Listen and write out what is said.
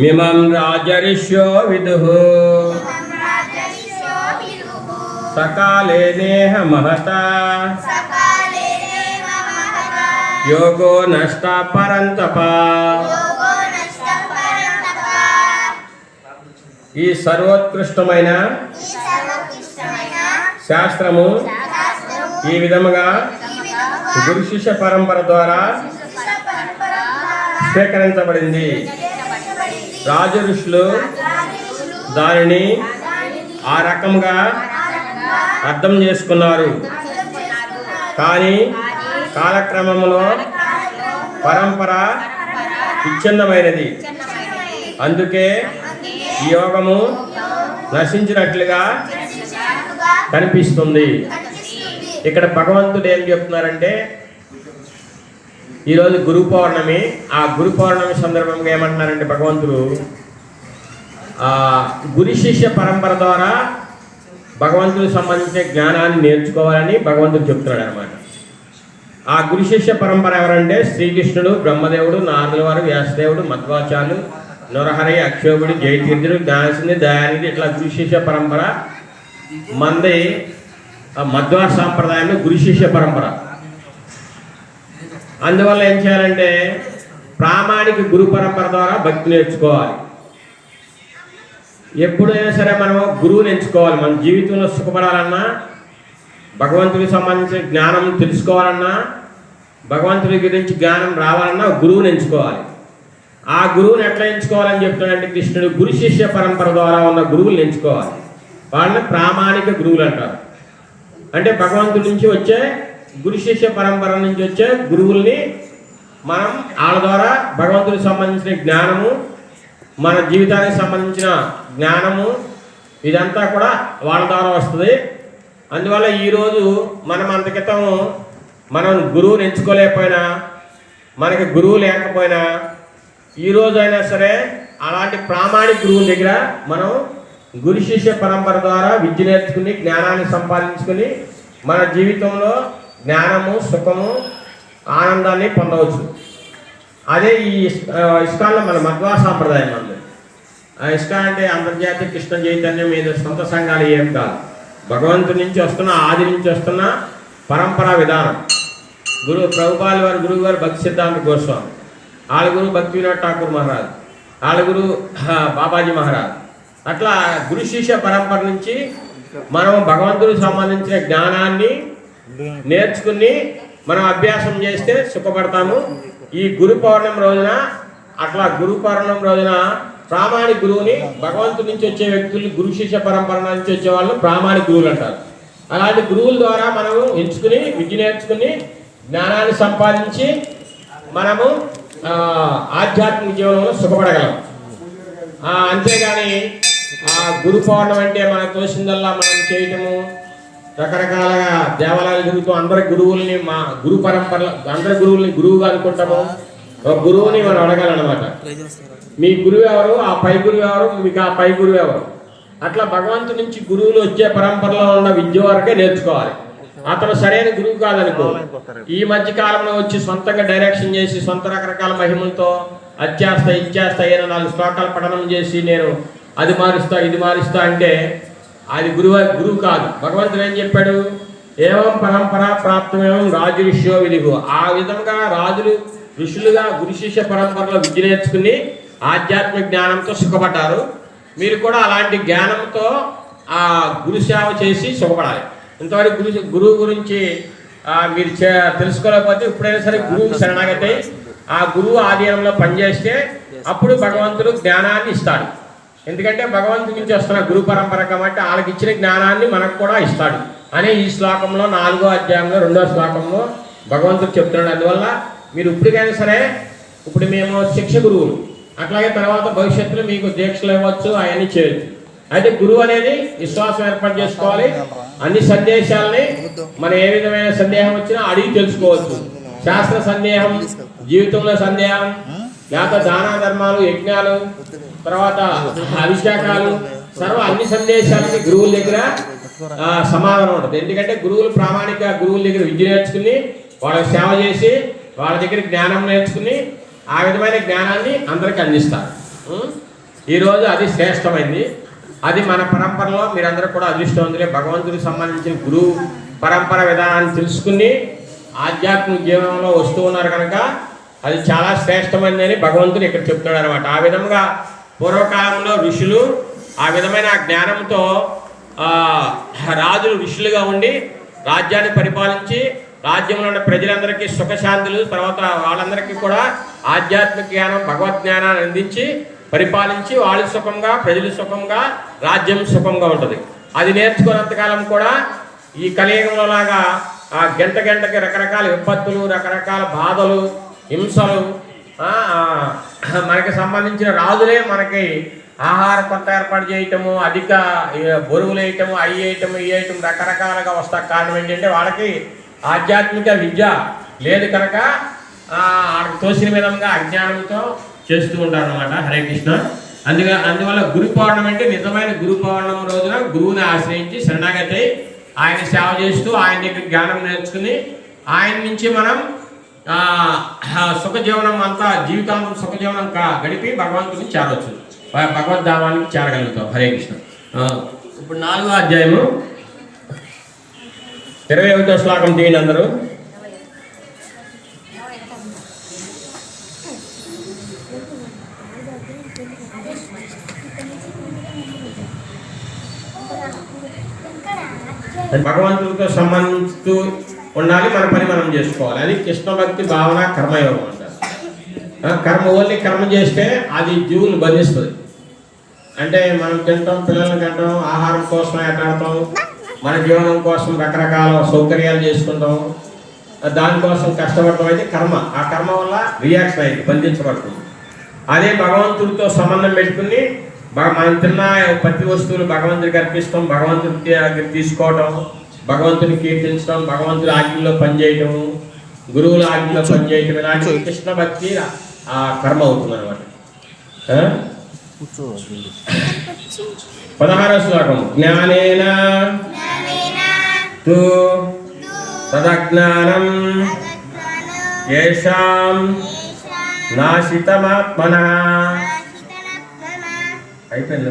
మిమం రాజరిష్యో విదుః. సకాలే నేహ మహత యోగో నష్ట పరంతప. ఈ సర్వోత్కృష్టమైన శాస్త్రము ఈ విధముగా గురు శిష్య పరంపర ద్వారా స్వీకరించబడింది. రాజఋషులు దానిని ఆ రకంగా అర్థం చేసుకున్నారు. కానీ కాలక్రమంలో పరంపర విచ్ఛిన్నమైనది. అందుకే ఈ యోగము నశించినట్లుగా కనిపిస్తుంది. ఇక్కడ భగవంతుడు ఏం చెప్తున్నారంటే ఈరోజు గురు పౌర్ణమి ఆ గురు పౌర్ణమి సందర్భంగా ఏమంటున్నారంటే భగవంతుడు ఆ గురు శిష్య పరంపర ద్వారా భగవంతుడికి సంబంధించిన జ్ఞానాన్ని నేర్చుకోవాలని భగవంతుడు చెప్తున్నాడు అనమాట ఆ గురు శిష్య పరంపర ఎవరంటే శ్రీకృష్ణుడు బ్రహ్మదేవుడు నారదులవారు వ్యాసదేవుడు మధ్వాచార్యులు నరహరి అక్షోభుడు జయతీర్థుడు జ్ఞానసింది దయానిధి ఇట్లా గురు శిష్య పరంపర మంది మధ్వా సాంప్రదాయంలో గురు శిష్య పరంపర. అందువల్ల ఏం చేయాలంటే ప్రామాణిక గురు పరంపర ద్వారా భక్తి నేర్చుకోవాలి. ఎప్పుడైనా సరే మనం గురువుని ఎంచుకోవాలి. మన జీవితంలో సుఖపడాలన్నా భగవంతుడికి సంబంధించిన జ్ఞానం తెలుసుకోవాలన్నా భగవంతుడి గురించి జ్ఞానం రావాలన్నా గురువుని ఎంచుకోవాలి. ఆ గురువుని ఎట్లా ఎంచుకోవాలని చెప్తున్నాడంటే కృష్ణుడు గురు శిష్య పరంపర ద్వారా ఉన్న గురువులు ఎంచుకోవాలి. వాళ్ళని ప్రామాణిక గురువులు అంటారు. అంటే భగవంతుడి నుంచి వచ్చే గురు శిష్య పరంపర నుంచి వచ్చే గురువుల్ని మనం వాళ్ళ ద్వారా భగవంతుడికి సంబంధించిన జ్ఞానము మన జీవితానికి సంబంధించిన జ్ఞానము ఇదంతా కూడా వాళ్ళ ద్వారా వస్తుంది. అందువల్ల ఈరోజు మనం అంత క్రితం మనం గురువుని ఎంచుకోలేకపోయినా మనకి గురువు లేకపోయినా ఈ రోజు అయినా సరే అలాంటి ప్రామాణిక గురువుల దగ్గర మనం గురు శిష్య పరంపర ద్వారా విద్య నేర్చుకుని జ్ఞానాన్ని సంపాదించుకుని మన జీవితంలో జ్ఞానము సుఖము ఆనందాన్ని పొందవచ్చు. అదే ఈ ఇస్కాన్లో మన మధ్వా సాంప్రదాయం ఉంది ఆ ఇస్కాన్ అంటే అంతర్జాతీయ కృష్ణ చైతన్యం మీద సొంత సంఘాలు ఏం కాదు. భగవంతుడి నుంచి వస్తున్న ఆది నుంచి వస్తున్న పరంపరా విధానం. గురు ప్రభుపాల్ వారి గురువు గారు భక్తి సిద్ధాంత గోస్వామి. వాళ్ళ గురువు భక్తి వినోద్ ఠాకూర్ మహారాజ్. వాళ్ళ గురువు బాబాజీ మహారాజ్. అట్లా గురు శిష్య పరంపర నుంచి మనం భగవంతుడికి సంబంధించిన జ్ఞానాన్ని నేర్చుకుని మనం అభ్యాసం చేస్తే సుఖపడతాము. ఈ గురు పౌర్ణమి రోజున అట్లా గురు పౌర్ణమి రోజున ప్రామాణిక గురువుని భగవంతుడి నుంచి వచ్చే వ్యక్తులు గురు శిష్య పరంపర నుంచి వచ్చే వాళ్ళు ప్రామాణిక గురువులు అంటారు. అలాంటి గురువుల ద్వారా మనము ఎంచుకుని విద్య నేర్చుకుని జ్ఞానాన్ని సంపాదించి మనము ఆధ్యాత్మిక జీవనంలో సుఖపడగలం. అంతేగాని ఆ గురు పౌర్ణం అంటే మనకు తోచిందల్లా మనం చేయటము రకరకాలుగా దేవాలయాలు తిరుగుతూ అందరి గురువుల్ని మా గురు పరంపర అందరి గురువుల్ని గురువుగా అనుకుంటాము. ఒక గురువుని మనం అడగాలన్నమాట. మీ గురువు ఎవరు? ఆ పై గురువు ఎవరు? మీకు ఆ పై గురువు ఎవరు? అట్లా భగవంతుడి నుంచి గురువులు వచ్చే పరంపరలో ఉన్న విద్య వరకే నేర్చుకోవాలి. అతను సరైన గురువు కాదనుకో. ఈ మధ్య కాలంలో వచ్చి సొంతంగా డైరెక్షన్ చేసి సొంత రకరకాల మహిమలతో అత్యాస్త ఇచ్చేస్తా ఏదో నాలుగు శ్లోకాలు పఠనం చేసి నేను అది మారుస్తా ఇది మారుస్తా అంటే అది గురువు గురువు కాదు. భగవంతుడు ఏం చెప్పాడు? ఏవం పరంపర ప్రాప్తమేవం రాజు ఋషియో విలుగు ఆ విధంగా రాజులు ఋషులుగా గురు శిష్య పరంపరలో విద్య నేర్చుకుని ఆధ్యాత్మిక జ్ఞానంతో సుఖపడ్డారు. మీరు కూడా అలాంటి జ్ఞానంతో ఆ గురు సేవ చేసి సుఖపడాలి. ఇంతవరకు గురు గురువు గురించి మీరు చే- తెలుసుకోలేకపోతే ఇప్పుడైనా సరే గురువు శరణాగతి ఆ గురువు ఆధీనంలో పనిచేస్తే అప్పుడు భగవంతుడు జ్ఞానాన్ని ఇస్తాడు. ఎందుకంటే భగవంతుడి నుంచి వస్తున్న గురు పరంపర కాబట్టి వాళ్ళకి ఇచ్చిన జ్ఞానాన్ని మనకు కూడా ఇస్తాడు. అనే ఈ శ్లోకంలో నాలుగో అధ్యాయంలో రెండో శ్లోకంలో భగవంతుడు చెప్తున్నాడు. అందువల్ల మీరు ఇప్పటికైనా సరే ఇప్పుడు మేము శిక్ష గురువులు. అట్లాగే తర్వాత భవిష్యత్తులో మీకు దీక్షలు ఇవ్వచ్చు అవన్నీ చేయొచ్చు. అయితే గురువు అనేది విశ్వాసం ఏర్పాటు చేసుకోవాలి. అన్ని సందేశాలని మన ఏ విధమైన సందేహం వచ్చినా అడిగి తెలుసుకోవచ్చు. శాస్త్ర సందేహం జీవితంలో సందేహం లేకపోతే దాన ధర్మాలు యజ్ఞాలు తర్వాత అభిషేకాలు సర్వ అన్ని సందేశాలకి గురువుల దగ్గర సమాధానం ఉంటుంది. ఎందుకంటే గురువులు ప్రామాణిక గురువుల దగ్గర విద్య నేర్చుకుని వాళ్ళకి సేవ చేసి వాళ్ళ దగ్గర జ్ఞానం నేర్చుకుని ఆ విధమైన జ్ఞానాన్ని అందరికి అందిస్తారు. ఈరోజు అది శ్రేష్టమైంది. అది మన పరంపరలో మీరందరూ కూడా అదృష్టవంతులే. భగవంతుడికి సంబంధించిన గురువు పరంపర విధానాన్ని తెలుసుకుని ఆధ్యాత్మిక జీవనంలో వస్తూ ఉన్నారు కనుక అది చాలా శ్రేష్టమైనదని భగవంతుడు ఇక్కడ చెప్తున్నాడు అనమాట ఆ విధంగా పూర్వకాలంలో ఋషులు ఆ విధమైన జ్ఞానంతో రాజులు ఋషులుగా ఉండి రాజ్యాన్ని పరిపాలించి రాజ్యంలో ఉన్న ప్రజలందరికీ సుఖశాంతులు తర్వాత వాళ్ళందరికీ కూడా ఆధ్యాత్మిక జ్ఞానం భగవద్ జ్ఞానాన్ని అందించి పరిపాలించి వాళ్ళు సుఖంగా ప్రజలు సుఖంగా రాజ్యం సుఖంగా ఉంటుంది. అది నేర్చుకున్నంతకాలం కూడా ఈ కలియుగంలో లాగా ఆ గంట గంటకి రకరకాల విపత్తులు రకరకాల బాధలు హింసలు మనకి సంబంధించిన రాజులే మనకి ఆహార కొత్త ఏర్పాటు చేయటము అధిక బరువులు వేయటము అవి వేయటము ఇవి వేయటం రకరకాలుగా వస్తా కారణం ఏంటంటే వాళ్ళకి ఆధ్యాత్మిక విద్య లేదు కనుక వాళ్ళకి తోసిన విధంగా అజ్ఞానంతో చేస్తూ ఉంటారు అనమాట హరే కృష్ణ. అందుగా అందువల్ల గురు అంటే నిజమైన గురుపౌర్ణం రోజున గురువుని ఆశ్రయించి శరణాగతి ఆయన సేవ చేస్తూ ఆయన దగ్గర జ్ఞానం నేర్చుకుని ఆయన నుంచి మనం ఆ, ఆ, సుఖ జీవనం అంతా జీవితాంతం సుఖ జీవనం కా- గడిపి భగవంతుని చేరవచ్చు భగవద్ధామానికి చేరగలుగుతాం. హరే కృష్ణ. ఇప్పుడు నాలుగో అధ్యాయము. ఇరవై ఒకటో శ్లోకం తీయండి అందరూ. భగవంతుడితో సంబంధిస్తూ ఉండాలి మన పని మనం చేసుకోవాలి. అది కృష్ణ భక్తి భావన కర్మయోగం అంటారు. కర్మ ఓన్లీ కర్మ చేస్తే అది జీవులు బంధిస్తుంది. అంటే మనం తింటాం పిల్లల్ని తింటాం ఆహారం కోసం ఎట్లాడతాం మన జీవనం కోసం రకరకాల సౌకర్యాలు చేసుకుంటాం. దానికోసం కష్టపడటం అయితే కర్మ. ఆ కర్మ వల్ల రియాక్షన్ అయింది బంధించబడుతుంది. అదే భగవంతుడితో సంబంధం పెట్టుకుని భగ- మనం తిన్న ప్రతి వస్తువులు భగవంతుడికి అర్పిస్తాం భగవంతుడి తీసుకోవటం భగవంతుని కీర్తించడం భగవంతుడి ఆజ్ఞలో పనిచేయటం గురువుల ఆజ్ఞలో పనిచేయటం ఇలాంటి కృష్ణ భక్తి ఆ కర్మ అవుతుంది అనమాట పదహార శ్లోకం. జ్ఞానేన తు తదజ్ఞానం ఏషాం నాశితమాత్మన. అయిపోయింది